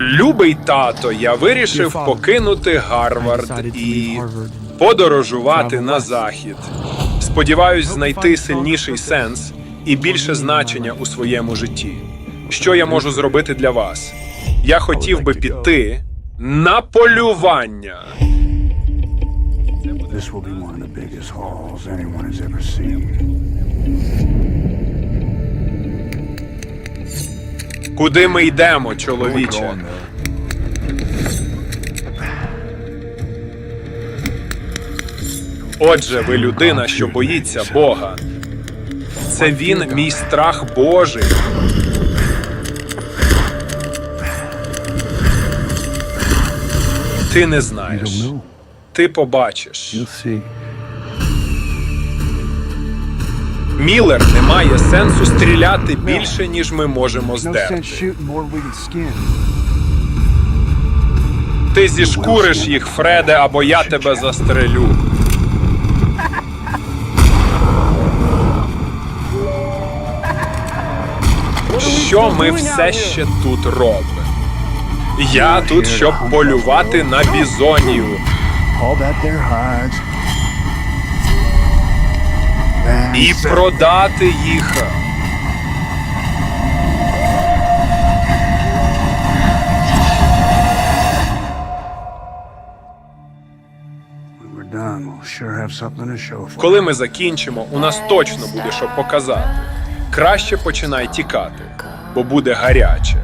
Любий тато, я вирішив покинути Гарвард і подорожувати на захід. Сподіваюсь, знайти сильніший сенс і більше значення у своєму житті. Що я можу зробити для вас? Я хотів би піти на полювання. This will be one of the biggest hauls anyone has ever seen. Куди ми йдемо, чоловіче? Отже, ви людина, що боїться Бога. Це він, мій страх Божий. Ти не знаєш. Ти побачиш. Міллер не має сенсу стріляти більше, ніж ми можемо здерти. Ти зішкуриш їх, Фреде, або я тебе застрелю. Що ми все ще тут робимо? Я тут, щоб полювати на бізонів. І продати їх. Коли ми закінчимо, у нас точно буде що показати. Краще починай тікати, бо буде гаряче.